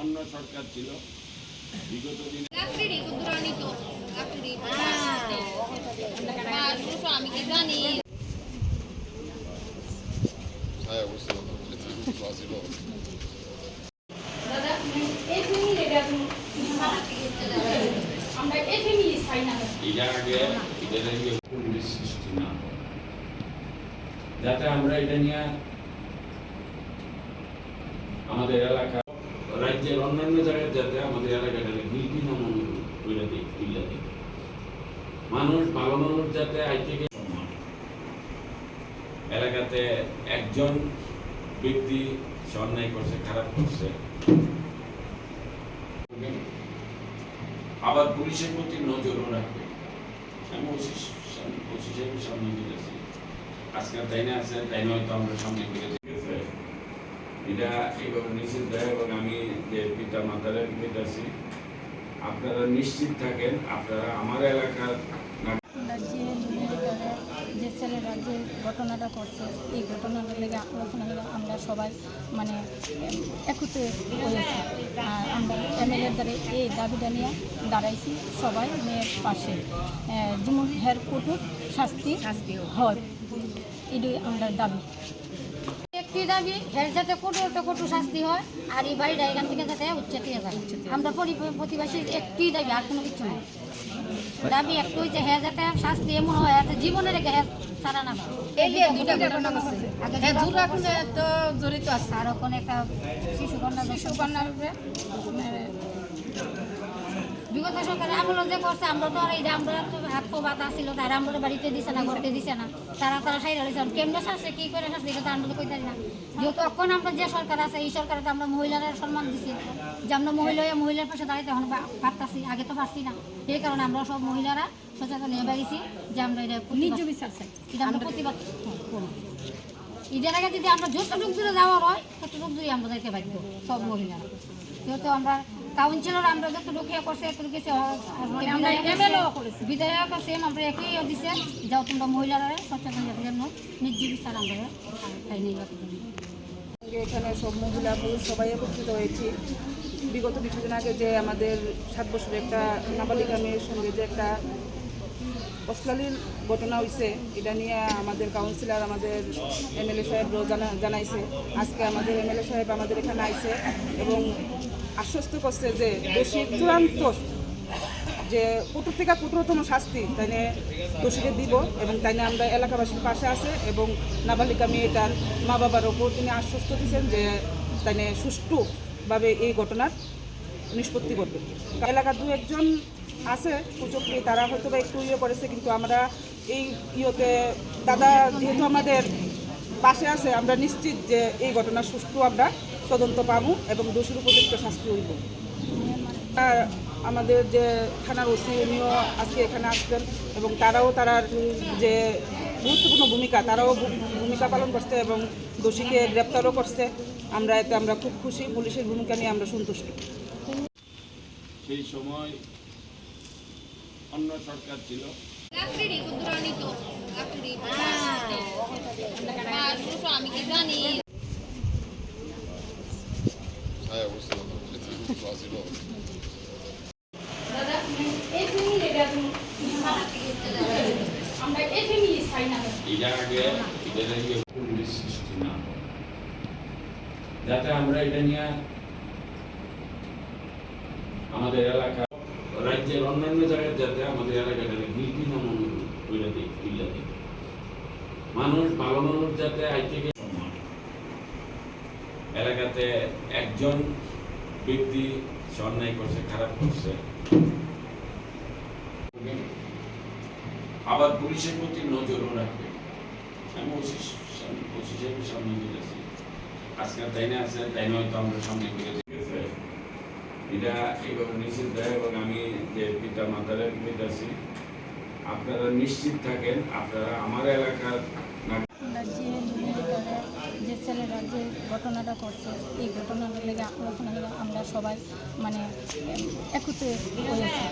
অন্য সরকার ছিল। বিগত দিনে আমি কি জানি? সৃষ্টি না যাতে আমরা এটা নিয়ে আমাদের এলাকা রাজ্যের অন্যান্য জায়গায় যাতে আমাদের এলাকাটাকে বিলবি নামন করে দিই তুলে মানুষ ভালো মানুষ যাতে আই থেকে এলাকাতে একজন ব্যক্তি অন্যায় করছে, খারাপ করছে। আবার পুলিশের প্রতি নজরও রাখবে। আমি ওসি ওসি সামনে দিয়েছি আজকাল তাইনে আছে তাইনে হয়তো আমরা সামনে দিয়েছে এটা এইভাবে এবং আমি যে পিতা মাতারে পেতেছি আপনারা নিশ্চিত থাকেন আপনারা আমার এলাকার যে ছেলেরা যে ঘটনাটা করছে এই ঘটনাটা লেগে আলোচনা লেগে আমরা সবাই মানে একত্রে হয়েছি। আর আমরা এমএলএর দ্বারা এই দাবিটা নিয়ে দাঁড়াইছি সবাই মেয়ের পাশে। যেমন হের কঠোর শাস্তি হয়। এটাই আমরা দাবি। একটি দাবি এর যাতে কঠোর তো কঠোর শাস্তি হয় আর এই বাড়িটা এখান থেকে যাতে উচ্ছেদ হয়ে যায়। আমরা একটি দাবি আর কোনো কিছু নেই দাবি একটু হচ্ছে হ্যাঁ যাতে শাস্তি এমন হয় যাতে জীবনে রেখে হ্যাঁ সারা না এই যে দুইটা ঘটনা ঘটছে। হ্যাঁ তো জড়িত আছে। আর ওখানে একটা শিশু কন্যা শিশু উপরে বিগত সরকারে আমল যে করছে আমরা তো আর এই আমরা তো হাত পা বাতা ছিল তারা আমরা বাড়িতে দিছে না করতে দিছে না। তারা তারা সাইড হয়েছে কেমনে শাসছে কি করে শাসছে এটা তো আমরা তো কইতে না। এখন আমরা যে সরকার আছে এই সরকারে তো আমরা মহিলারা সম্মান দিছি। যে আমরা মহিলা হয়ে মহিলার পাশে দাঁড়াইতে এখন পারতাছি আগে তো পারছি না। এই কারণে আমরা সব মহিলারা সচেতন হয়ে বেরিয়েছি যে আমরা এটা নিজ বিচার চাই। এটা আমরা প্রতিবাদ করব ঈদের আগে যদি আমরা যতটুক দূরে যাওয়ার হয় ততটুক দূরে আমরা যাইতে বাধ্য সব মহিলারা। যেহেতু আমরা কাউন্সিলর আমরা যতটুকু ইয়ে করছে এতটুকু কিছু আমরা MLO করেছি। বিধায়ক সেম আমরা একই ইয়ে দিছে। যাও তোমরা মহিলারা সচেতন জন্য নির্জীবিস্তার আমরা এখানে সব মহিলা পুরুষ সবাই একত্রিত হয়েছি। বিগত কিছুদিন আগে যে আমাদের সাত বছরের একটা নাবালিকা মেয়ের সঙ্গে যে একটা অশ্লীল ঘটনা হয়েছে এটা নিয়ে আমাদের কাউন্সিলর আমাদের এমএলএ সাহেবরাও জানা জানাইছে। আজকে আমাদের এমএলএ সাহেব আমাদের এখানে আইছে এবং আশ্বস্ত করছে যে দোষী চূড়ান্ত যে কঠোর থেকে কঠোরতম শাস্তি তাই নিয়ে দোষীকে দিব এবং তাই নিয়ে আমরা এলাকাবাসীর পাশে আছে এবং নাবালিকা মেয়েটার মা বাবার ওপর তিনি আশ্বস্ত দিয়েছেন যে তাই সুষ্ঠুভাবে এই ঘটনার নিষ্পত্তি করবে। এলাকার দু একজন আছে কুচক্রি তারা হয়তো বা একটু ইয়ে করেছে, কিন্তু আমরা এই ইয়েতে, দাদা যেহেতু আমাদের পাশে আছে, আমরা নিশ্চিত যে এই ঘটনার সুষ্ঠু আমরা তদন্ত পাবো এবং দোষীর উপযুক্ত শাস্তি হইব। আমাদের যে থানার ওসি, উনিও আজকে এখানে আসবেন এবং তারাও তারার যে গুরুত্বপূর্ণ ভূমিকা, তারাও ভূমিকা পালন করছে এবং দোষীকে গ্রেপ্তারও করছে। আমরা এতে আমরা খুব খুশি, পুলিশের ভূমিকা নিয়ে আমরা সন্তুষ্ট। সেই সময় অন্য সরকার ছিল। আমি কি জানি? হয়। যাতে আমরা এটা নিয়ে আমাদের এলাকা রাজ্যের অন্যান্য জায়গায় যাতে আমাদের এলাকাটাকে বিলবি নামন করে দিই মানুষ ভালো মানুষ যাতে আই থেকে এলাকাতে একজন ব্যক্তি অন্যায় করছে, খারাপ করছে। আবার পুলিশের প্রতি নজরও রাখবে। আমি ওসি সাহেবের সামনে দিয়েছি তাই তাইনে আছে তাইনে হয়তো আমরা সামনে দিয়েছে এটা এইভাবে নিশ্চিত দেয় এবং আমি যে পিতা মাতারে পেতেছি আপনারা নিশ্চিত থাকেন আপনারা আমার এলাকার যে ছেলেরা যে ঘটনাটা করছে এই ঘটনাটা লেগে আলোচনা লেগে আমরা সবাই মানে একত্রে হয়েছি।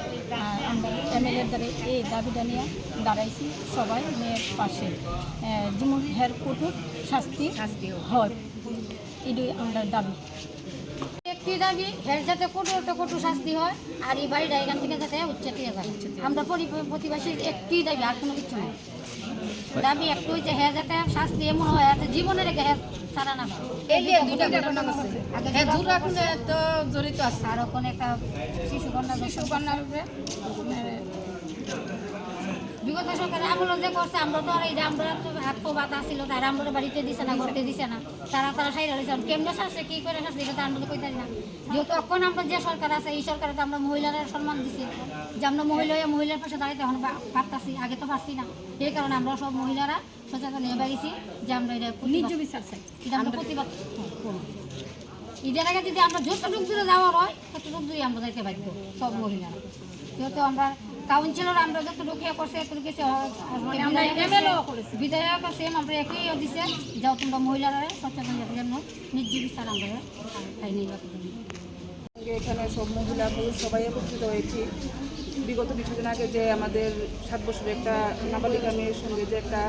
আর আমরা এমএলএর দ্বারা এই দাবিটা নিয়ে দাঁড়াইছি সবাই মেয়ের পাশে। যেমন হের কঠোর শাস্তি হয়। এটাই আমরা দাবি। একটি দাবি এর যাতে কঠোর একটা কঠোর শাস্তি হয় আর এই বাড়িটা এখান থেকে যাতে উচ্চতিয়ে যায়। আমরা পরি- প্রতিবাসীর একটি দাবি আর কোনো কিছু নেই দাবি একটু হচ্ছে হ্যাঁ যাতে শাস্তি এমন হয় যাতে জীবনে রেখে হ্যাঁ সারা না যে হ্যাঁ জড়িত আছে। আর ওখানে একটা শিশু কন্যা শিশু কন্যা বিগত সরকারে আমল যে করছে আমরা তো আর এই আমরা তো হাত পা বাতা ছিল তারা আমরা বাড়িতে দিছে না করতে দিছে না। তারা তারা সাইড হয়েছে কেমনে শাসছে কি করে শাসছে এটা তো আমরা তো কইতারি না। যেহেতু এখন আমরা যে সরকার আছে এই সরকারে তো আমরা মহিলারা সম্মান দিছি। যে আমরা মহিলা হয়ে মহিলার পাশে দাঁড়াইতে এখন পারতাছি আগে তো পারছি না। এই কারণে আমরা সব মহিলারা সচেতন হয়ে বেরিয়েছি যে আমরা এটা নিজ বিচার চাই এটা আমরা প্রতিবাদ করব ঈদের আগে যদি আমরা যতটুক দূরে যাওয়ার হয় ততটুক দূরে আমরা যাইতে বাধ্য সব মহিলারা। যেহেতু আমরা কাউন্সিলর আমরা যতটুকু ইয়ে করছে আমরা MLO বিধায়ক আছে আমরা একই ইয়ে দিছে। যাও তোমরা মহিলারা সচেতন যাতে যেন নিজ বিচার আমরা। তাই নির্বাচন এখানে সব মহিলা পুরুষ সবাই একত্রিত হয়েছি। বিগত কিছুদিন আগে যে আমাদের সাত বছরের একটা নাবালিকা মেয়ের সঙ্গে যে একটা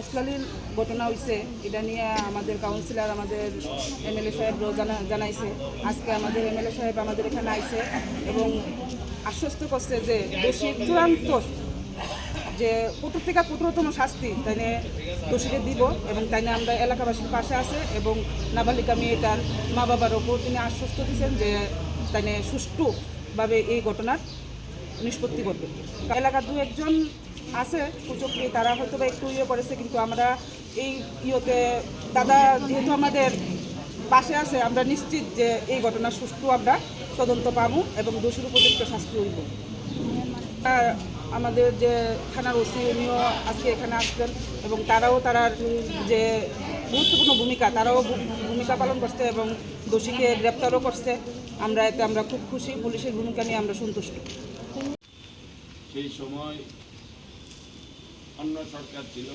অশ্লীল ঘটনা হয়েছে এটা নিয়ে আমাদের কাউন্সিলর আমাদের এমএলএ সাহেবরাও জানা জানাইছে। আজকে আমাদের এমএলএ সাহেব আমাদের এখানে আইছে এবং আশ্বস্ত করছে যে দোষী চূড়ান্ত যে কঠোর থেকে কঠোরতম শাস্তি তাই নিয়ে দোষীকে দিব এবং তাই নিয়ে আমরা এলাকাবাসীর পাশে আছে এবং নাবালিকা মেয়েটার মা বাবার ওপর তিনি আশ্বস্ত দিয়েছেন যে তাই নিয়ে সুষ্ঠুভাবে এই ঘটনার নিষ্পত্তি করবে। এলাকার দু একজন আছে কুচক্রি তারা হয়তো বা একটু ইয়ে করেছে, কিন্তু আমরা এই ইয়েতে দাদা যেহেতু আমাদের পাশে আছে, আমরা নিশ্চিত যে এই ঘটনা সুষ্ঠু আমরা তদন্ত পাবো এবং দোষীর উপযুক্ত শাস্তি হইব। আমাদের যে থানার ওসি, উনিও আজকে এখানে আসবেন এবং তারাও তারার যে গুরুত্বপূর্ণ ভূমিকা, তারাও ভূমিকা পালন করছে এবং দোষীকে গ্রেপ্তারও করছে। আমরা এতে আমরা খুব খুশি, পুলিশের ভূমিকা নিয়ে আমরা সন্তুষ্ট। সেই সময় অন্য সরকার ছিল।